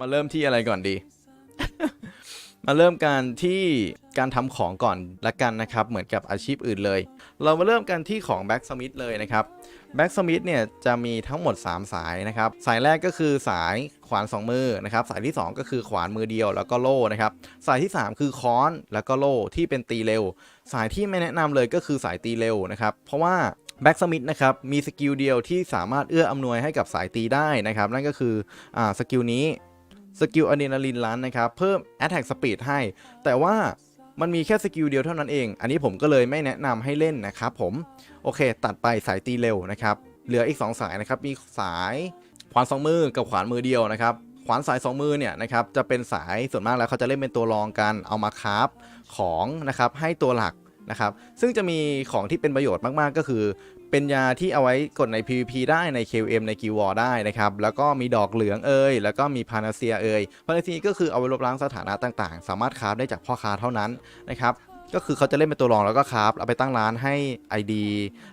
มาเริ่มที่อะไรก่อนดี มาเริ่มการที่การทำของก่อนละกันนะครับ เหมือนกับอาชีพอื่นเลย เรามาเริ่มกันที่ของแบ็กสมิธเลยนะครับแบ็กสมิธเนี่ยจะมีทั้งหมด 3 สายนะครับ สายแรกก็คือสายขวาน 2 มือนะครับ สายที่ 2 ก็คือขวานมือเดียวแล้วก็โล่นะครับ สายที่ 3 คือค้อนแล้วก็โล่ที่เป็นตีเร็ว สายที่ไม่แนะนำเลยก็คือสายตีเร็วนะครับ เพราะว่าแบ็กสมิธนะครับมีสกิลเดียวที่สามารถเอื้ออำนวยให้กับสายตีได้นะครับ นั่นก็คืออสกิลนี้ สกิลอะดรีนาลินลันนะครับ เพิ่ม Attack Speed ให้ แต่ว่ามันมีแค่สกิลเดียวเท่านั้นเอง อันนี้ผมก็เลยไม่แนะนำให้เล่นนะครับผม โอเค ตัดไปสายตีเร็วนะครับ เหลืออีก 2 สายนะครับ มีสายขวาน2มือกับขวานมือเดียวนะครับ ขวานสาย2มือเนี่ยนะครับ จะเป็นสายส่วนมากแล้วเขาจะเล่นเป็นตัวรองกัน เอามาคราฟของนะครับให้ตัวหลักนะครับ ซึ่งจะมีของที่เป็นประโยชน์มากๆ ก็คือ เป็นยาที่เอาไว้กดใน PVP ได้ใน KM ในกิวอได้นะครับ แล้วก็มีดอกเหลืองเอ่ยแล้วก็มีพานาเซียเอ่ยพานาเซียก็คือเอาไว้ลบล้างสถานะต่างๆ สามารถคราฟได้จากพ่อค้าเท่านั้นนะครับ ก็คือเขาจะเล่นเป็นตัวรองแล้วก็คราฟเอาไปตั้งร้านให้ ID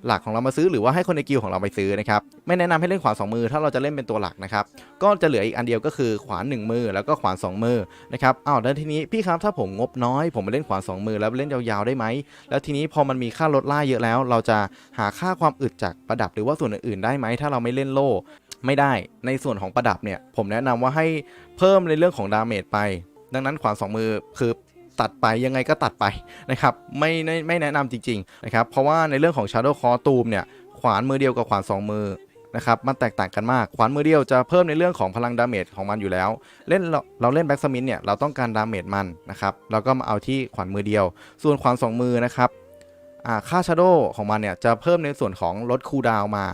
หลักของเรามาซื้อหรือว่าให้คนในกิลด์ของเราไปซื้อนะครับไม่แนะนำให้เล่นขวาน2มือถ้าเราจะเล่นเป็นตัวหลักนะครับก็จะเหลืออีกอันเดียวก็คือขวาน1มือแล้วก็ขวาน2มือนะครับอ้าวแล้วทีนี้พี่ครับถ้าผมงบน้อย ผมมาเล่นขวาน2มือแล้วเล่นยาวๆได้ไหมแล้วทีนี้พอมันมีค่าลดล่าเยอะแล้ว เราจะหาค่าความอึดจากประดับหรือว่าส่วนอื่นๆได้ไหมถ้าเราไม่เล่นโล่ไม่ได้ในส่วนของประดับเนี่ยผมแนะนำว่าให้เพิ่มในเรื่องของดาเมจไป ดังนั้นขวาน2มือคือ ตัดไปยังไงก็ตัดไปนะครับไม่ไม่ไม่แนะนำจริงๆนะครับเพราะว่าในเรื่องของ Shadow c o r ตูมเนี่ยขวานมือเดียวกับขวาน 2 มือนะครับมันแตกต่างกันมาก ขวานมือเดียวจะเพิ่มในเรื่องของพลังดาเมจของมันอยู่แล้ว เล่นเราเราเล่นแบ็กสมินเนี่ยเราต้องการดาเมจมันนะครับเราก็มาเอาที่ขวานมือเดียว ส่วนขวาน 2 มือนะครับอ่าค่า Shadow ของมันเนี่ยจะเพิ่มในส่วนของลดคูดาวมา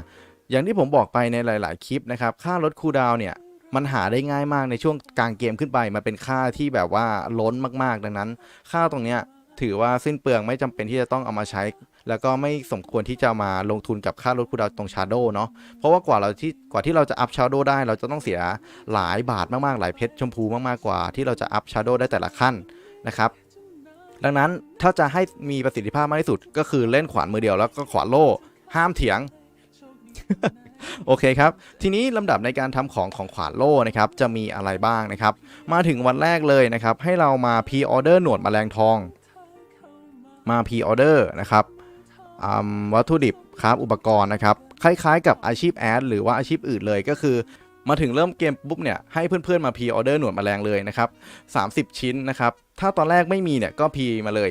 อย่างที่ผมบอกไปในหลาย ๆ คลิปนะครับ ค่าลดคูดาวเนี่ย มันหาได้ง่ายมากในช่วงกลางเกมขึ้นไปมันเป็นค่าที่แบบว่าล้นมากๆดังนั้น ค่าตรงเนี้ยถือว่าสิ้นเปลืองไม่จำเป็นที่จะต้องเอามาใช้ แล้วก็ไม่สมควรที่จะมาลงทุนกับค่าลดคูดาวน์ตรงชาร์โดเนาะเพราะว่ากว่าเราที่กว่าที่เราจะอัพชาร์โดได้ เราจะต้องเสียหลายบาทมากๆ หลายเพชรชมพูมากๆกว่า ที่เราจะอัพชาร์โดได้แต่ละขั้นนะครับดังนั้นถ้าจะให้มีประสิทธิภาพมากที่สุดก็คือเล่นขวานมือเดียวแล้วก็ขวานโล่ห้ามเถียง โอเคครับ ทีนี้ลำดับในการทำของของขวานโล่นะครับ จะมีอะไรบ้างนะครับ มาถึงวันแรกเลยนะครับ ให้เรามาพ r ออเดอร์หนวดแมลงทอง มาพ r ออเดอร์นะครับวัตถุดิบครับอุปกรณ์นะครับ คล้ายๆ กับอาชีพแอดหรือว่าอาชีพอื่นเลยก็คือมาถึงเริ่มเกมปุ๊บเนี่ยให้เพื่อนๆมาพ r ออเดอร์หนวดแมลงเลยนะครับ 30 ชิ้นนะครับ ถ้าตอนแรกไม่มีเนี่ยก็พีมาเลย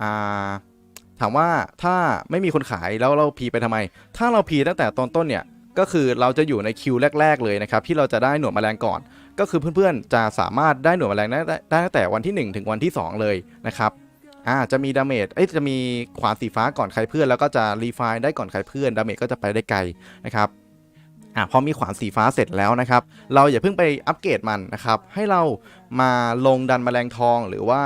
อ่าถามว่าถ้าไม่มีคนขายแล้วเราพีไปทำไม ถ้าเราพีตั้งแต่ตอนต้นเนี่ย ก็คือเราจะอยู่ในคิวแรก ๆ เลยนะครับที่เราจะได้หนวดแมลงก่อน ก็คือเพื่อนๆจะสามารถได้หนวดแมลงได้ได้ตั้งแต่วันที่ 1 ถึงวันที่ 2 เลยนะครับอ่าจะมีดาเมจเอ้ยจะมีขวานสีฟ้าก่อนใครเพื่อน แล้วก็จะรีไฟได้ก่อนใครเพื่อนดาเมจก็จะไปได้ไกลนะครับอ่าพอมีขวานสีฟ้าเสร็จแล้วนะครับ เราอย่าเพิ่งไปอัปเกรดมันนะครับ ให้เรามาลงดันแมลงทองหรือว่า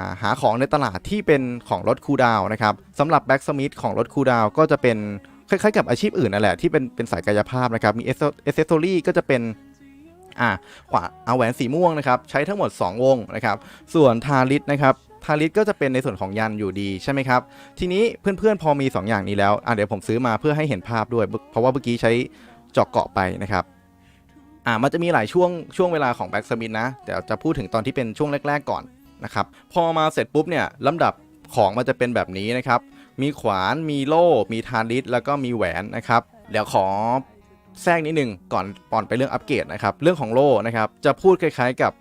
าหาของในตลาดที่เป็นของรถคูดาวนะครับสำหรับแบ็กสมิธของรถคูดาวก็จะเป็น คล้ายๆกับอาชีพอื่นนั่นแหละที่เป็นเป็นสายกายภาพนะครับ มีเอเซสซอรี่ก็จะเป็นอ่าขวาเอาแหวนสีม่วงนะครับ ใช้ทั้งหมด 2 วงนะครับ ส่วนทาริสนะครับทาริสก็จะเป็นในส่วนของยันอยู่ดีใช่ไหมครับ ทีนี้เพื่อนๆพอมี 2 อย่างนี้แล้วอะเดี๋ยวผมซื้อมาเพื่อให้เห็นภาพด้วย เพราะว่าเมื่อกี้ใช้เจาะเกาะไปนะครับอ่ามันจะมีหลายช่วงช่วงเวลาของแบ็กสมิธนะแต่จะพูดถึงตอนที่เป็นช่วงแรก ๆ ก่อนนะครับ พอมาเสร็จปุ๊บเนี่ยลำดับของมันจะเป็นแบบนี้นะครับ มีขวานมีโล่ มีทาริสแล้วก็มีแหวนนะครับเดี๋ยวขอแทรกนิดนึงก่อนก่อนไปเรื่องอัปเกรดนะครับ เรื่องของโล่นะครับ จะพูดคล้ายๆกับ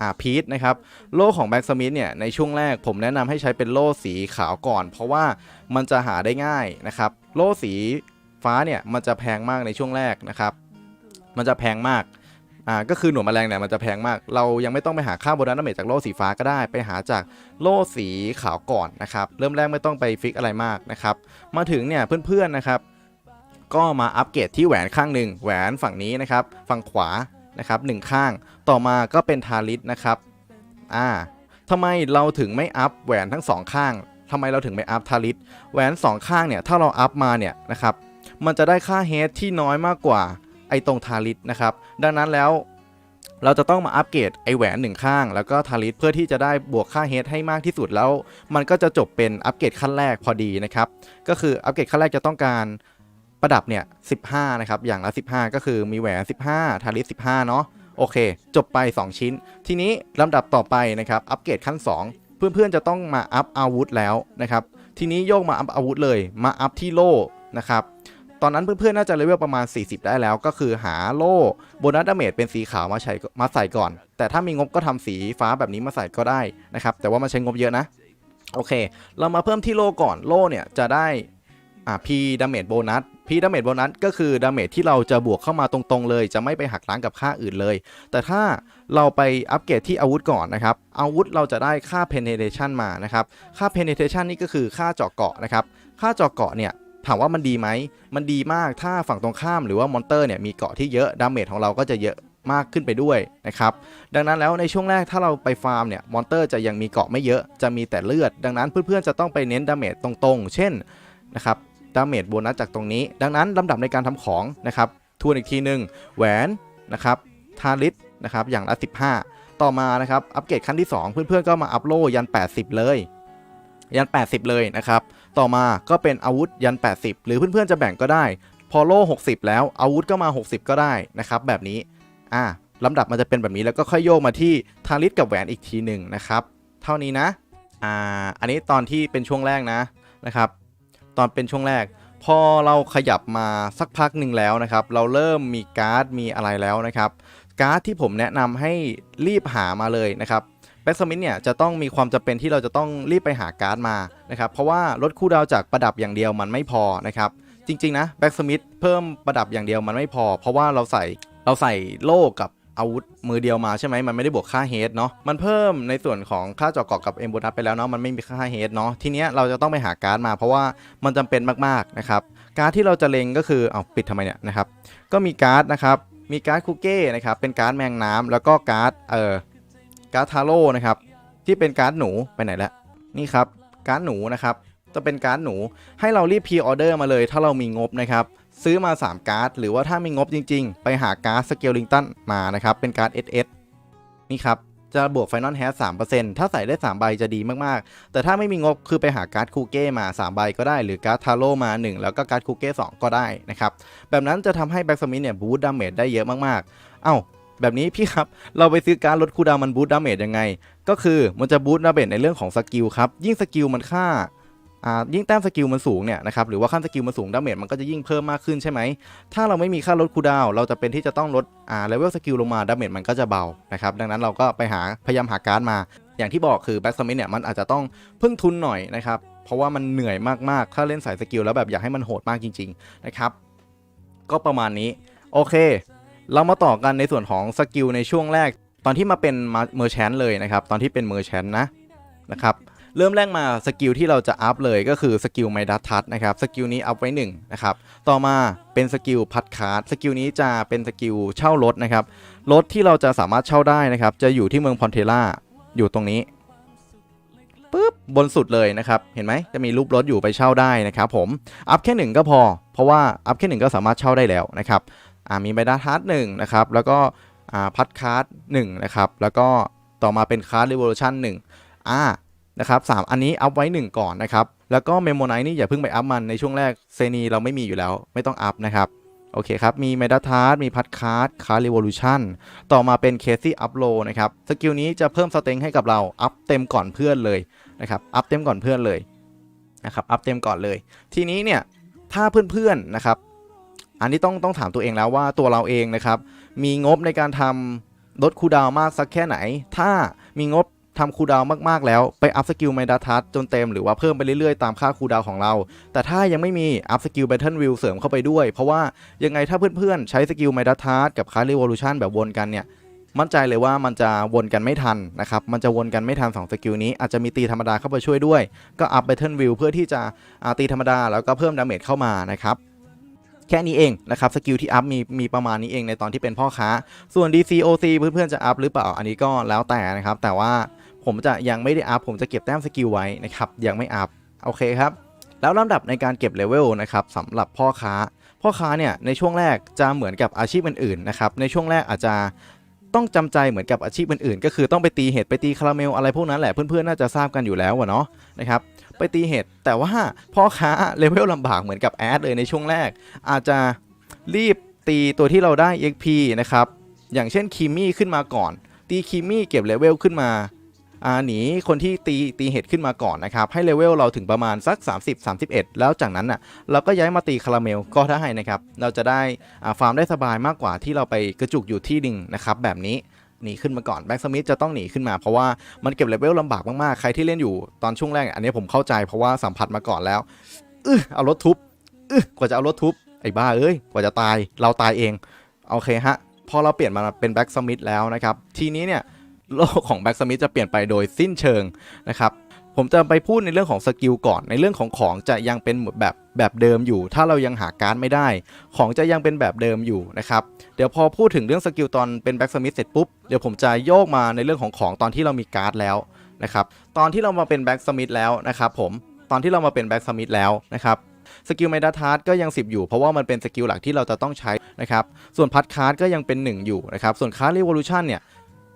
อาพีทนะครับ โล่ของแบ็กสมิธเนี่ยในช่วงแรกผมแนะนำให้ใช้เป็นโล่สีขาวก่อน เพราะว่ามันจะหาได้ง่ายนะครับ โล่สีฟ้าเนี่ยมันจะแพงมากในช่วงแรกนะครับ มันจะแพงมาก อ่าก็คือหนวดแมลงเนี่ยมันจะแพงมาก เรายังไม่ต้องไปหาค่าโบนัสดาเมจจากโล่สีฟ้าก็ได้ ไปหาจากโล่สีขาวก่อนนะครับ เริ่มแรกไม่ต้องไปฟิกอะไรมากนะครับ มาถึงเนี่ยเพื่อนๆนะครับก็มาอัปเกรดที่แหวนข้างหนึ่งแหวนฝั่งนี้นะครับ ฝั่งขวานะครับหนึ่งข้าง ต่อมาก็เป็นทาริสนะครับอ่าทำไมเราถึงไม่อัพแหวนทั้งสองข้างทำไมเราถึงไม่อัพทาริสแหวนสองข้างเนี่ยถ้าเราอัพมาเนี่ยนะครับมันจะได้ค่าเฮดที่น้อยมากกว่า ไอ้ตรงทาริสนะครับ ดังนั้นแล้วเราจะต้องมาอัปเกรดไอแหวนหนึ่งข้าง แล้วก็ทาริสเพื่อที่จะได้บวกค่าเฮดให้มากที่สุดแล้ว มันก็จะจบเป็นอัปเกรดขั้นแรกพอดีนะครับ ก็คืออัปเกรดขั้นแรกจะต้องการประดับเนี่ย 15 นะครับ อย่างละ 15 ก็คือมีแหวน 15 ทาริส 15 เนาะโอเค จบไป 2 ชิ้น ทีนี้ลำดับต่อไปนะครับ อัปเกรดขั้น 2 เพื่อนๆจะต้องมาอัพอาวุธแล้วนะครับ ทีนี้โยกมาอัพอาวุธเลย มาอัพที่โล่นะครับ ตอนนั้นเพื่อนๆน่าจะเลเวลประมาณ 40 ได้แล้ว ก็คือหาโล่โบนัสดาเมจเป็นสีขาวมาใช้มาใส่ก่อน แต่ถ้ามีงบก็ทำสีฟ้าแบบนี้มาใส่ก็ได้นะครับ แต่ว่ามันใช้งบเยอะนะ โอเค เรามาเพิ่มที่โล่ก่อนโล่เนี่ยจะได้อ่า P ดาเมจโบนัส P ดาเมจโบนัสก็คือดาเมจที่เราจะบวกเข้ามาตรงๆเลย จะไม่ไปหักล้างกับค่าอื่นเลย แต่ถ้าเราไปอัปเกรดที่อาวุธก่อนนะครับ อาวุธเราจะได้ค่า penetration มานะครับ ค่า penetration นี่ก็คือค่าเจาะเกาะนะครับ ค่าเจาะเกาะเนี่ย ถามว่ามันดีไหม มันดีมากถ้าฝั่งตรงข้ามหรือว่ามอนเตอร์เนี่ยมีเกาะที่เยอะดาเมจของเราก็จะเยอะมากขึ้นไปด้วยนะครับ ดังนั้นแล้วในช่วงแรกถ้าเราไปฟาร์มเนี่ยมอนเตอร์จะยังมีเกาะไม่เยอะจะมีแต่เลือด ดังนั้นเพื่อนๆจะต้องไปเน้นดาเมจตรงๆ เช่นนะครับดาเมจโบนัสจากตรงนี้ ดังนั้นลำดับในการทำของนะครับทวนอีกทีหนึ่งแหวนนะครับทาริสนะครับอย่างละ 15 ต่อมานะครับอัปเกรดขั้นที่ 2 เพื่อนๆก็มาอัพโลยัน 80 เลย ยัน 80 เลยนะครับ ต่อมาก็เป็นอาวุธยัน 80 หรือเพื่อนๆจะแบ่งก็ได้ พอโล่60 แล้วอาวุธก็มา 60 ก็ได้นะครับแบบนี้อ่าลำดับมันจะเป็นแบบนี้แล้วก็ค่อยโยกมาที่ทาริสกับแหวนอีกทีหนึ่งนะครับ เท่านี้นะอ่าอันนี้ตอนที่เป็นช่วงแรกนะนะครับ ตอนเป็นช่วงแรก พอเราขยับมาสักพักหนึ่งแล้วนะครับ เราเริ่มมีการ์ดมีอะไรแล้วนะครับ การ์ดที่ผมแนะนำให้รีบหามาเลยนะครับ บ็กสมิธเนี่ยจะต้องมีความจำเป็นที่เราจะต้องรีบไปหาการ์ดมานะครับเพราะว่าลดคู่ดาวจากประดับอย่างเดียวมันไม่พอนะครับจริงๆนะแบ็กสมิธเพิ่มประดับอย่างเดียวมันไม่พอ เพราะว่าเราใส่เราใส่โล่กับอาวุธมือเดียวมาใช่ไหมมันไม่ได้บวกค่าเฮดเนาะมันเพิ่มในส่วนของค่าจาะเกาะกับเอ็มโบนัสไปแล้วเนาะมันไม่มีค่าเฮดเนาะทีเนี้ยเราจะต้องไปหาการ์ดมาเพราะว่ามันจำเป็นมากๆนะครับการ์ดที่เราจะเล็งก็คือเอาปิดทำไมเนี่ยนะครับก็มีการ์ดนะครับมีการ์ดคุกเก้นะครับเป็นการ์ดแมงน้ำแล้วก็การ์ดเอ่อ การ์ดทาโร่นะครับ ที่เป็นการ์ดหนูไปไหนแล้วนี่ครับการ์ดหนูนะครับจะเป็นการ์ดหนูให้เรารีบพรีออเดอร์มาเลยถ้าเรามีงบนะครับซื้อมา 3 การ์ด หรือว่าถ้ามีงบจริง ๆ ไปหาการ์ดสเกลลิงตันมานะครับ เป็นการ์ด SS นี่ครับ จะบวกไฟนอลแฮส3%ถ้าใส่ได้ 3 ใบจะดีมาก ๆ แต่ถ้าไม่มีงบคือไปหาการ์ดคูเก้มา 3 ใบก็ได้ หรือการ์ดทาโร่มา 1 แล้วก็การ์ดคูเก้2ก็ได้นะครับ แบบนั้นจะทำให้แบ็กสมิธเนี่ยบูตดาเมจได้เยอะมาก ๆ เอ้า แบบนี้พี่ครับ เราไปซื้อการลดคูดาวมันบูตดาเมจยังไง ก็คือมันจะบูตดาเมจในเรื่องของสกิลครับ ยิ่งสกิลมันค่าอ่ายิ่งแต้มสกิลมันสูงเนี่ยนะครับหรือว่าขั้นสกิลมันสูงดาเมจมันก็จะยิ่งเพิ่มมากขึ้นใช่ไหม ถ้าเราไม่มีค่าลดคูดาวเราจะเป็นที่จะต้องลดอ่าเลเวลสกิลลงมาดาเมจมันก็จะเบานะครับดังนั้นเราก็ไปหาพยายามหาการ์ดมา อย่างที่บอกคือแบ็กสมิธเนี่ยมันอาจจะต้องพึ่งทุนหน่อยนะครับเพราะว่ามันเหนื่อยมากๆ ถ้าเล่นสายสกิลแล้วแบบอยากให้มันโหดมากจริงๆนะครับก็ประมาณนี้โอเค เรามาต่อกันในส่วนของสกิลในช่วงแรก ตอนที่มาเป็นเมอร์แชนเลยนะครับ ตอนที่เป็นเมอร์แชนนะนะครับเริ่มแรกมาสกิลที่เราจะอัพเลยก็คือสกิลไมดัสทัสนะครับสกิลนี้อัพไว้1นะครับต่อมาเป็นสกิลพัดคาร์ดสกิลนี้จะเป็นสกิลเช่ารถนะครับรถที่เราจะสามารถเช่าได้นะครับ จะอยู่ที่เมืองพอนเทล่าอยู่ตรงนี้ปุ๊บบนสุดเลยนะครับเห็นไหมจะมีรูปรถอยู่ไปเช่าได้นะครับผมอัพแค่หนึ่งก็พอ เพราะว่าอัพแค่หนึ่งก็สามารถเช่าได้แล้วนะครับ มีไมดัสทัสหนึ่งนะครับ แล้วก็พัดคาร์ดหนึ่งนะครับ แล้วก็ต่อมาเป็นคาร์ดรีโวลูชั่นหนึ่งอ่านะครับสามอันนี้อัพไว้ 1 ก่อนนะครับ แล้วก็เมโมไนนี่อย่าเพิ่งไปอัพมันในช่วงแรกเซนีเราไม่มีอยู่แล้ว ไม่ต้องอัพนะครับ โอเคครับ มีเมดาทาร์มีพัดคาร์ดคาร์รีวอลูชันต่อมาเป็นเคซี่อัพโลนะครับ สกิลนี้จะเพิ่มสเต็งให้กับเรา อัพเต็มก่อนเพื่อนเลยนะครับ อัพเต็มก่อนเพื่อนเลยนะครับ อัพเต็มก่อนเลย ทีนี้เนี่ย ถ้าเพื่อนๆนะครับ อันนี้ต้องต้องถามตัวเองแล้วว่าตัวเราเองนะครับ มีงบในการทำลดคูดาวมากสักแค่ไหน ถ้ามีงบทำคูดาวมากๆ แล้วไปอัพสกิลไมดาทัสจนเต็มหรือว่าเพิ่มไปเรื่อยๆ ตามค่าคูดาวของเรา แต่ถ้ายังไม่มีอัพสกิลแบทเทิลวิวเสริมเข้าไปด้วย เพราะว่ายังไงถ้าเพื่อนๆ ใช้สกิลไมดาทัสกับคาร์รีวอลูชันแบบวนกันเนี่ยมั่นใจเลยว่ามันจะวนกันไม่ทันนะครับ มันจะวนกันไม่ทัน2สกิลนี้อาจจะมีตีธรรมดาเข้าไปช่วยด้วย ก็อัพแบทเทิลวิวเพื่อที่จะตีธรรมดาแล้วก็เพิ่มดาเมจเข้ามานะครับ แค่นี้เองนะครับสกิลที่อัพมีมีประมาณนี้เองในตอนที่เป็นพ่อค้า ส่วน DCOC เพื่อนๆจะอัพหรือเปล่าอันนี้ก็แล้วแต่นะครับ แต่ว่าผมจะยังไม่ได้อัพผมจะเก็บแต้มสกิลไว้นะครับยังไม่อัพโอเคครับแล้วลำดับในการเก็บเลเวลนะครับสำหรับพ่อค้า พ่อค้าเนี่ยในช่วงแรกจะเหมือนกับอาชีพอื่นๆนะครับในช่วงแรกอาจจะ ต้องจำใจเหมือนกับอาชีพอื่นๆ ก็คือต้องไปตีเห็ดไปตีคาราเมลอะไรพวกนั้นแหละเพื่อนๆน่าจะทราบกันอยู่แล้วอะเนาะนะครับไปตีเห็ดแต่ว่าพ่อค้าเลเวลลำบากเหมือนกับแอดเลยในช่วงแรก อาจจะรีบตีตัวที่เราได้ EXP นะครับอย่างเช่นคิมมี่ขึ้นมาก่อน ตีคิมมี่เก็บเลเวลขึ้นมา หนีคนที่ตีตีเห็ดขึ้นมาก่อนนะครับ ให้เลเวลเราถึงประมาณสัก 30 31 แล้วจากนั้นน่ะเราก็ย้ายมาตีคาราเมลก็ได้นะครับ เราจะได้อาฟาร์มได้สบายมากกว่าที่เราไปกระจุกอยู่ที่หนึ่งนะครับแบบนี้หนีขึ้นมาก่อนแบ็กสมิธจะต้องหนีขึ้นมาเพราะว่ามันเก็บเลเวลลำบากมากๆ ใครที่เล่นอยู่ตอนช่วงแรก อันนี้ผมเข้าใจเพราะว่าสัมผัสมาก่อนแล้วเออเอารถทุบเออกว่าจะเอารถทุบ ไอ้บ้าเอ้ย กว่าจะตายเราตายเอง โอเคฮะ พอเราเปลี่ยนมาเป็นแบ็กสมิธแล้วนะครับ ทีนี้เนี่ย โลกของแบ็กสมิธจะเปลี่ยนไปโดยสิ้นเชิงนะครับผมจะไปพูดในเรื่องของสกิลก่อน ในเรื่องของของจะยังเป็นแบบแบบเดิมอยู่ ถ้าเรายังหาการ์ดไม่ได้ ของจะยังเป็นแบบเดิมอยู่นะครับ เดี๋ยวพอพูดถึงเรื่องสกิลตอนเป็นแบ็กสมิธเสร็จปุ๊บ เดี๋ยวผมจะโยกมาในเรื่องของของตอนที่เรามีการ์ดแล้วนะครับ ตอนที่เรามาเป็นแบ็กสมิธแล้วนะครับผม ตอนที่เรามาเป็นแบ็กสมิธแล้วนะครับสกิลไมดัทาร์ดก็ยัง 10 อยู่ เพราะว่ามันเป็นสกิลหลักที่เราจะต้องใช้นะครับ ส่วนพัดคาร์ดก็ยังเป็น 1 อยู่นะครับ ส่วนคาร์ดรีวอลูชันเนี่ย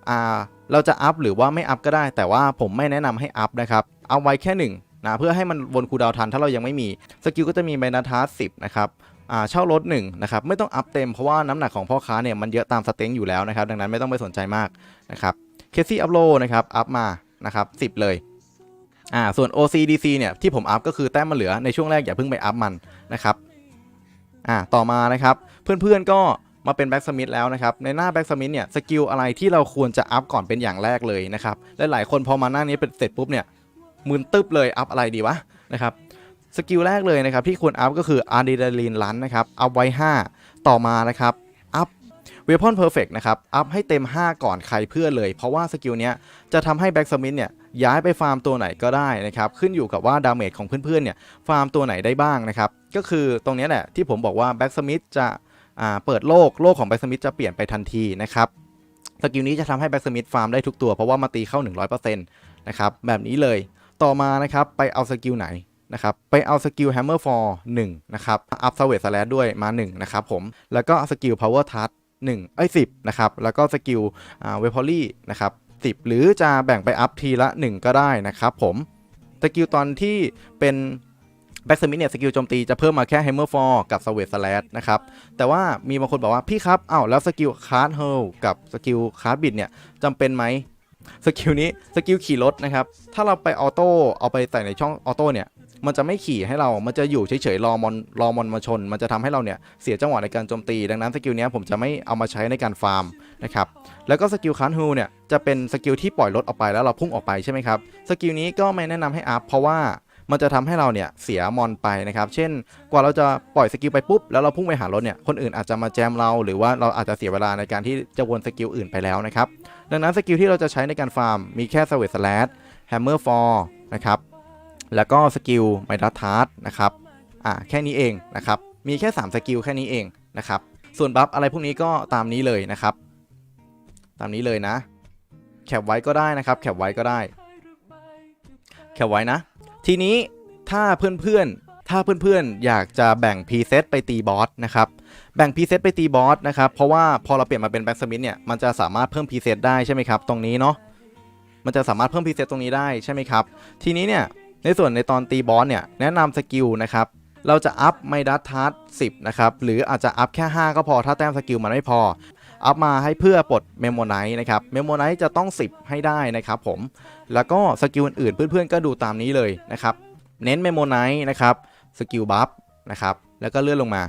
อ่า เราจะอัพหรือว่าไม่อัพก็ได้ แต่ว่าผมไม่แนะนำให้อัพนะครับเอาไว้แค่ 1นะเพื่อให้มันวนคูดาวทันถ้าเรายังไม่มีสกิลก็จะมีไมดัทาร์ด10นะครับอ่าเช่ารถ1นะครับไม่ต้องอัพเต็มเพราะว่าน้ำหนักของพ่อค้าเนี่ยมันเยอะตามสเต็งอยู่แล้วนะครับดังนั้นไม่ต้องไปสนใจมากนะครับเคซี่อัพโลนะครับอัพมานะครับ10 เลยอ่าส่วน OCDC เนี่ยที่ผมอัพก็คือแต้มมันเหลือในช่วงแรกอย่าเพิ่งไปอัพมันนะครับอ่าต่อมานะครับเพื่อนๆก็ มาเป็นแบ็กสมิธแล้วนะครับ ในหน้าแบ็กสมิธเนี่ยสกิลอะไรที่เราควรจะอัพก่อนเป็นอย่างแรกเลยนะครับและหลายคนพอมาหน้านี้เป็นเสร็จปุ๊บเนี่ยมึนตึ๊บเลยอัพอะไรดีวะนะครับสกิลแรกเลยนะครับที่ควรอัพก็คืออะดรีนาลีนลันนะครับอัพไว้ 5 ต่อมานะครับอัพเวพอนเพอร์เฟกนะครับอัพให้เต็ม 5 ก่อนใครเพื่อนเลย เพราะว่าสกิลเนี้ยจะทำให้แบ็กสมิธเนี่ยย้ายไปฟาร์มตัวไหนก็ได้นะครับขึ้นอยู่กับว่าดาเมจของเพื่อนๆเนี่ยฟาร์มตัวไหนได้บ้างนะครับก็คือตรงนี้แหละที่ผมบอกว่าแบ็กสมิธจะ เปิดโลกโลกของแบ็กสมิธจะเปลี่ยนไปทันทีนะครับสกิลนี้จะทำให้แบ็กสมิธฟาร์มได้ทุกตัวเพราะว่ามาตีเข้า 100%นะครับแบบนี้เลยต่อมานะครับไปเอาสกิลไหนนะครับไปเอาสกิล Hammer for 1นะครับอัพสเวตสแลดด้วยมา 1 นะครับผม แล้วก็สกิล Power Touch 1เอ้ย10นะครับ แล้วก็สกิลอ่าเวพอลี่นะครับ10หรือจะแบ่งไปอัพทีละ 1 ก็ได้นะครับผม สกิลตอนที่เป็น แบ็กสมิธเนี่ยสกิลโจมตีจะเพิ่มมาแค่ Hammer for กับ s w e t Slash นะครับ แต่ว่ามีบางคนบอกว่าพี่ครับอ้าวแล้วสกิลคาร์ดเฮลกับสกิลคาร์ดบิดเนี่ยจำเป็นไหมสกิลนี้สกิลขี่รถนะครับ ถ้าเราไปออโต้เอาไปใส่ในช่องออโต้เนี่ย มันจะไม่ขี่ให้เรา มันจะอยู่เฉยๆรอมอนรอมอนมาชน มันจะทำให้เราเนี่ยเสียจังหวะในการโจมตี ดังนั้นสกิลนี้ผมจะไม่เอามาใช้ในการฟาร์มนะครับ แล้วก็สกิลคันฮูเนี่ยจะเป็นสกิลที่ปล่อยรถออกไปแล้วเราพุ่งออกไปใช่ไหมครับ สกิลนี้ก็ไม่แนะนำให้อัพเพราะว่า มันจะทำให้เราเนี่ยเสียมอนไปนะครับ เช่น กว่าเราจะปล่อยสกิลไปปุ๊บ แล้วเราพุ่งไปหารถเนี่ย คนอื่นอาจจะมาแจมเรา หรือว่าเราอาจจะเสียเวลาในการที่จะวนสกิลอื่นไปแล้วนะครับ ดังนั้นสกิลที่เราจะใช้ในการฟาร์มมีแค่สเวตสแลดแฮมเมอร์ฟอร์นะครับ แล้วก็สกิลไมดัตทาร์นะครับ อ่า แค่นี้เองนะครับ มีแค่ 3 สกิลแค่นี้เองนะครับ ส่วนบัฟอะไรพวกนี้ก็ตามนี้เลยนะครับ ตามนี้เลยนะ แคปไว้ก็ได้นะครับ แคปไว้ก็ได้ แคปไว้นะ ทีนี้ถ้าเพื่อนๆ ถ้าเพื่อนๆ อยากจะแบ่งพรีเซตไปตีบอสนะครับ แบ่งพรีเซตไปตีบอสนะครับ เพราะว่าพอเราเปลี่ยนมาเป็นแบ็กสมิธเนี่ย มันจะสามารถเพิ่มพรีเซตได้ใช่ไหมครับ ตรงนี้เนาะ มันจะสามารถเพิ่มพรีเซตตรงนี้ได้ใช่ไหมครับ ทีนี้เนี่ย ในส่วนในตอนตีบอสเนี่ย แนะนำสกิลนะครับ เราจะอัพไมดัตทัส10 นะครับ หรืออาจจะอัพแค่ 5 ก็พอ ถ้าแต้มสกิลมันไม่พอ อัพมาให้เพื่อปลดเมโมไนท์นะครับเมโมไนท์จะต้อง 10 ให้ได้นะครับผม แล้วก็สกิลอื่นๆ เพื่อนๆก็ดูตามนี้เลยนะครับ เน้นเมมโมไนท์นะครับสกิลบัฟนะครับแล้วก็เลื่อนลงมา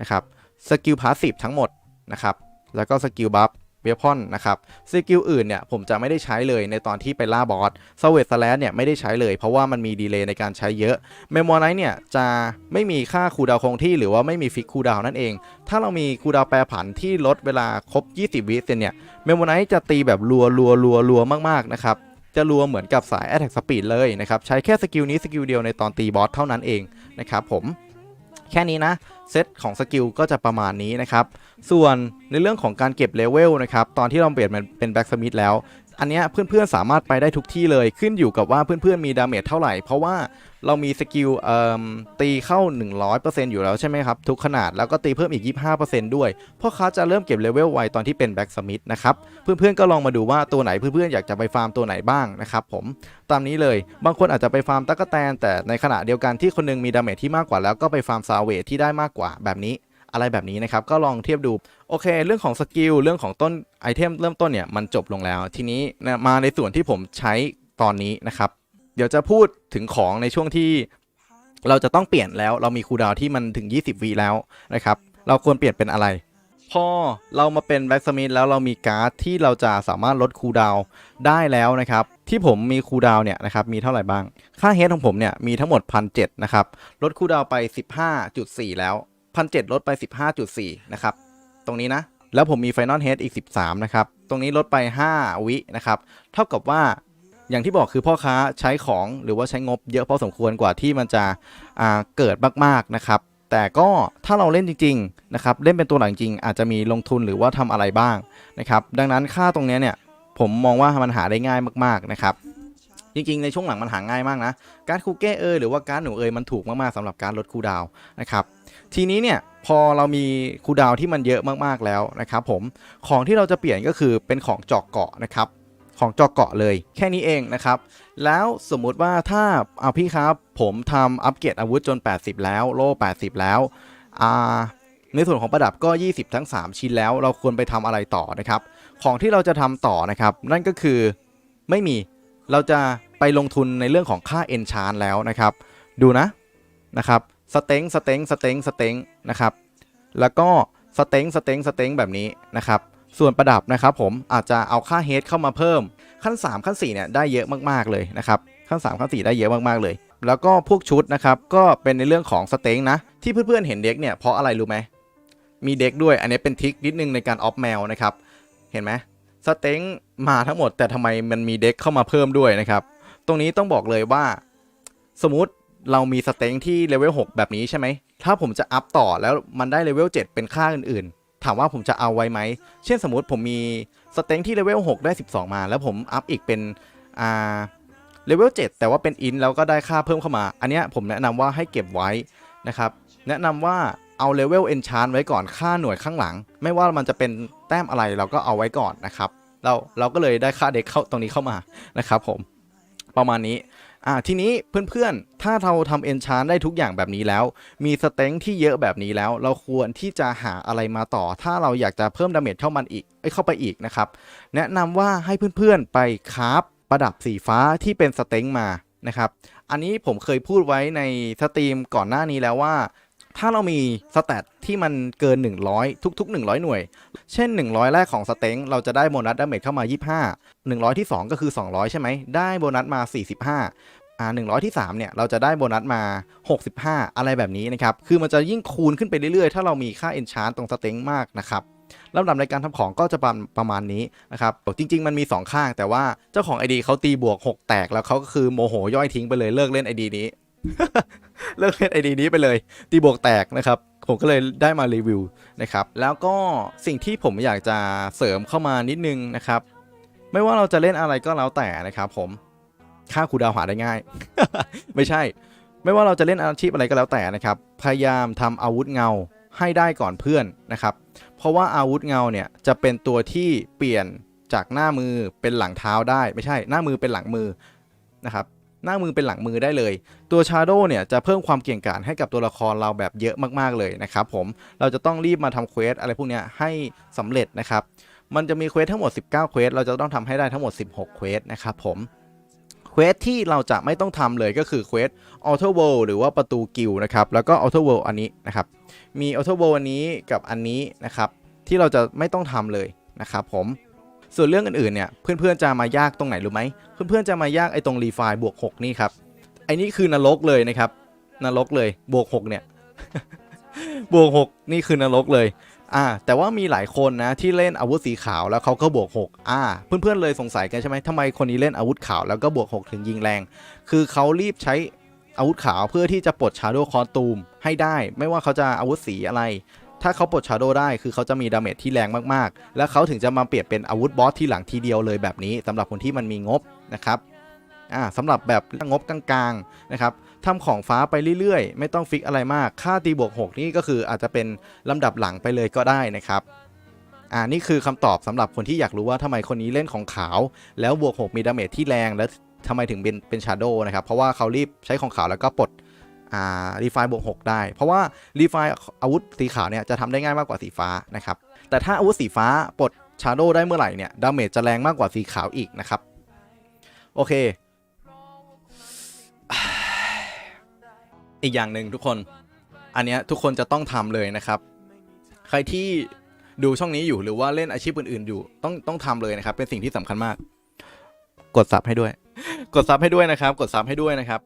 นะครับสกิลพาสซีฟทั้งหมดนะครับแล้วก็สกิลบัฟ เวพอนนะครับสกิลอื่นเนี่ยผมจะไม่ได้ใช้เลยในตอนที่ไปล่าบอสสเวตสแลดเนี่ยไม่ได้ใช้เลยเพราะว่ามันมีดีเลย์ในการใช้เยอะเมมโมไนท์เนี่ยจะไม่มีค่าคูดาวคงที่หรือว่าไม่มีฟิกคูดาวนั่นเอง ถ้าเรามีคูดาวแปรผันที่ลดเวลาครบ 20 วิเซนเนี่ยเมมโมไนท์จะตีแบบรัวรัวรัวรัวมากๆนะครับจะรัวเหมือนกับสาย Attack Speed เลยนะครับใช้แค่สกิลนี้สกิลเดียวในตอนตีบอสเท่านั้นเองนะครับผมแค่นี้นะ เซตของสกิลก็จะประมาณนี้นะครับ ส่วนในเรื่องของการเก็บเลเวลนะครับ ตอนที่เราเปลี่ยนเป็นแบ็กสมิธแล้ว อันเนี้ยเพื่อนๆสามารถไปได้ทุกที่เลยขึ้นอยู่กับว่าเพื่อนๆมีดาเมจเท่าไหร่ เพราะว่าเรามีสกิลเอ่มตีเข้า 100%อยู่แล้วใช่ไหมครับ ทุกขนาดแล้วก็ตีเพิ่มอีก 25%ด้วย เพราะเขาจะเริ่มเก็บเลเวลไวตอนที่เป็นแบ็กสมิธนะครับ เพื่อนๆก็ลองมาดูว่าตัวไหนเพื่อนๆอยากจะไปฟาร์มตัวไหนบ้างนะครับผมตามนี้เลยบางคนอาจจะไปฟาร์มตั๊กแตนแต่ในขณะเดียวกันที่คนหนึงมีดาเมจที่มากกว่าแล้วก็ไปฟาร์มซาเวทที่ได้มากกว่าแบบนี้ อะไรแบบนี้นะครับ ก็ลองเทียบดู โอเค เรื่องของสกิลเรื่องของต้นไอเทมเริ่มต้นเนี่ยมันจบลงแล้ว ทีนี้นะมาในส่วนที่ผมใช้ตอนนี้นะครับ เดี๋ยวจะพูดถึงของในช่วงที่เราจะต้องเปลี่ยนแล้วเรามีคูดาวที่มันถึง 20วีแล้วนะครับ เราควรเปลี่ยนเป็นอะไร พอเรามาเป็นแบ็กสมิธแล้วเรามีการ์ดที่เราจะสามารถลดคูดาวได้แล้วนะครับ ที่ผมมีคูดาวเนี่ยนะครับมีเท่าไหร่บ้าง ค่าเฮดของผมเนี่ยมีทั้งหมด1,700นะครับลดคูดาวไป 15.4 แล้ว 1,700 ลดไป 15.4 นะครับ ตรงนี้นะ แล้วผมมี Final Head อีก 13 นะครับ ตรงนี้ลดไป 5 วินะครับ เท่ากับว่าอย่างที่บอกคือพ่อค้าใช้ของหรือว่าใช้งบเยอะพอสมควรกว่าที่มันจะเกิดมากๆนะครับ แต่ก็ถ้าเราเล่นจริงๆนะครับเล่นเป็นตัวหลังจริง อาจจะมีลงทุนหรือว่าทำอะไรบ้างนะครับ ดังนั้นค่าตรงนี้เนี่ยผมมองว่ามันหาได้ง่ายมากๆนะครับ จริงๆ ในช่วงหลังมันหาง่ายมากนะ การคูเก้เอยหรือว่าการหนูเอยมันถูกมากๆสำหรับการลดคูดาวนะครับ ทีนี้เนี่ยพอเรามีคูดาวที่มันเยอะมากๆแล้วนะครับผม ของที่เราจะเปลี่ยนก็คือเป็นของเจาะเกาะนะครับของเจาะเกาะเลยแค่นี้เองนะครับ แล้วสมมุติว่าถ้าเอาพี่ครับ ผมทำอัปเกรดอาวุธจน 80 แล้วโล่ 80 แล้วอ่าในส่วนของประดับก็ 20 ทั้ง 3 ชิ้นแล้วเราควรไปทำอะไรต่อนะครับ ของที่เราจะทำต่อนะครับ นั่นก็คือไม่มีเราจะ ไปลงทุนในเรื่องของค่า e n c h a n แล้วนะครับ ดูนะนะครับสเต็งสเต็งสเต็งสเต็งนะครับ แล้วก็สเต็งสเต็งสเต็งแบบนี้นะครับ ส่วนประดับนะครับผมอาจจะเอาค่าเฮดเข้ามาเพิ่มขั้น 3 ขั้น4เนี่ยได้เยอะมากๆเลยนะครับขั้น 3 ขั้น 4 ได้เยอะมากๆเลย แล้วก็พวกชุดนะครับก็เป็นในเรื่องของสเต็งนะ ที่เพื่อนๆเห็นเด็กเนี่ยเพราะอะไรรู้ไหมมีเด็กด้วยอันนี้เป็นทริคนิดนึงในการออฟแมวนะครับ เห็นไหมสเต็งมาทั้งหมดแต่ทำไมมันมีเด็กเข้ามาเพิ่มด้วยนะครับ ตรงนี้ต้องบอกเลยว่า สมมติเรามีสเต็งที่เลเวล6แบบนี้ใช่ไหม ถ้าผมจะอัพต่อแล้วมันได้เลเวล7เป็นค่าอื่นๆ ถามว่าผมจะเอาไว้ไหม เช่นสมมติผมมีสเต็งที่เลเวล6ได้ 12 มา แล้วผมอัพอีกเป็นอ่าเลเวล7แต่ว่าเป็นอินแล้วก็ได้ค่าเพิ่มเข้ามา อันเนี้ยผมแนะนำว่าให้เก็บไว้นะครับ แนะนำว่าเอาเลเวลเอนชานไว้ก่อนค่าหน่วยข้างหลัง ไม่ว่ามันจะเป็นแต้มอะไรเราก็เอาไว้ก่อนนะครับ เราเราก็เลยได้ค่าเด็กเข้าตรงนี้เข้ามานะครับผม ประมาณนี้อ่าทีนี้เพื่อนๆ ถ้าเราทำเอนชานได้ทุกอย่างแบบนี้แล้ว มีสเต็งที่เยอะแบบนี้แล้ว เราควรที่จะหาอะไรมาต่อ ถ้าเราอยากจะเพิ่มดาเมจเข้ามันอีกเอ้ยเข้าไปอีกนะครับ แนะนำว่าให้เพื่อนๆ ไปคราฟประดับสีฟ้าที่เป็นสเต็งมานะครับ อันนี้ผมเคยพูดไว้ในสตรีมก่อนหน้านี้แล้วว่า ถ้าเรามีสแตทที่มันเกิน 100 ทุก ๆ 100 หน่วย เช่น 100 แรกของสเต็งเราจะได้โบนัสดาเมจเข้ามา 25 100 ที่ 2 ก็คือ 200 ใช่ไหม ได้โบนัสมา 45อ่า100 ที่ 3 เนี่ย เราจะได้โบนัสมา 65 อะไรแบบนี้นะครับ คือมันจะยิ่งคูณขึ้นไปเรื่อยๆ ถ้าเรามีค่า enchant ตรงสเต็งมากนะครับลำดับในการทำของก็จะประประมาณนี้นะครับ จริง ๆ มันมี 2 ข้าง แต่ว่าเจ้าของ ID เขาตีบวก 6 แตกแล้วเขาก็คือโมโหย่อยทิ้งไปเลยเลิกเล่น ID นี้ เลิกเล่น ID นี้ไปเลย ตีบวกแตกนะครับ ผมก็เลยได้มารีวิวนะครับ แล้วก็สิ่งที่ผมอยากจะเสริมเข้ามานิดนึงนะครับ ไม่ว่าเราจะเล่นอะไรก็แล้วแต่นะครับผมค่าคูดาวน์หาได้ง่าย ไม่ใช่ ไม่ว่าเราจะเล่นอาชีพอะไรก็แล้วแต่นะครับ พยายามทำอาวุธเงาให้ได้ก่อนเพื่อนนะครับ เพราะว่าอาวุธเงาเนี่ยจะเป็นตัวที่เปลี่ยนจากหน้ามือเป็นหลังเท้าได้ ไม่ใช่หน้ามือเป็นหลังมือนะครับ หน้ามือเป็นหลังมือได้เลย ตัวชาโดว์เนี่ยจะเพิ่มความเก่งกาจให้กับตัวละครเราแบบเยอะมากๆเลยนะครับผมเราจะต้องรีบมาทำเควสอะไรพวกนี้ให้สำเร็จนะครับมันจะมีเควสทั้งหมด 19 เควสเราจะต้องทำให้ได้ทั้งหมด 16 เควสนะครับผมเควสที่เราจะไม่ต้องทำเลยก็คือเควสออโตเวลหรือว่าประตูกิลนะครับแล้วก็ออโตเวลอันนี้นะครับมีออโตเวลอันนี้กับอันนี้นะครับที่เราจะไม่ต้องทำเลยนะครับผม ส่วนเรื่องอื่นๆเนี่ยเพื่อนๆจะมายากตรงไหนรู้ไหมเพื่อนๆจะมายากไอ้ตรงรีไฟบวก6นี่ครับไอ้นี่คือนรกเลยนะครับนรกเลยบวก6เนี่ยบวก6นี่คือนรกเลยอ่าแต่ว่ามีหลายคนนะที่เล่นอาวุธสีขาวแล้วเขาก็บวก6อ่าเพื่อนๆเลยสงสัยกันใช่ไหมทำไมคนนี้เล่นอาวุธขาวแล้วก็บวก6ถึงยิงแรง คือเขารีบใช้อาวุธขาวเพื่อที่จะปลดชาโดว์คอนตูมให้ได้ ไม่ว่าเขาจะอาวุธสีอะไร ถ้าเขาปลดชาโดได้คือเขาจะมีดาเมจที่แรงมากๆ แล้วเขาถึงจะมาเปลี่ยนเป็นอาวุธบอสที่หลังทีเดียวเลยแบบนี้สำหรับคนที่มันมีงบนะครับอ่าสำหรับแบบงบกลางๆนะครับทำของฟ้าไปเรื่อยๆ ไม่ต้องฟิกอะไรมาก ค่าตีบวก 6 นี่ก็คืออาจจะเป็นลำดับหลังไปเลยก็ได้นะครับอ่านี่คือคำตอบสำหรับคนที่อยากรู้ว่าทำไมคนนี้เล่นของขาว แล้วบวก 6 มีดาเมจที่แรง แล้วทำไมถึงเป็นเป็นชาโดนะครับ เพราะว่าเขารีบใช้ของขาวแล้วก็ปลด รีไฟบวก6ได้ เพราะว่ารีไฟอาวุธสีขาวเนี่ยจะทำได้ง่ายมากกว่าสีฟ้านะครับ แต่ถ้าอาวุธสีฟ้าปลดชาโดได้เมื่อไหร่เนี่ยดาเมจจะแรงมากกว่าสีขาวอีกนะครับ โอเค อีกอย่างหนึ่งทุกคน อันเนี้ยทุกคนจะต้องทำเลยนะครับ ใครที่ดูช่องนี้อยู่หรือว่าเล่นอาชีพอื่น ๆ อยู่ต้องต้องทำเลยนะครับ เป็นสิ่งที่สำคัญมาก กดซับให้ด้วย กดซับให้ด้วยนะครับ กดซับให้ด้วยนะครับ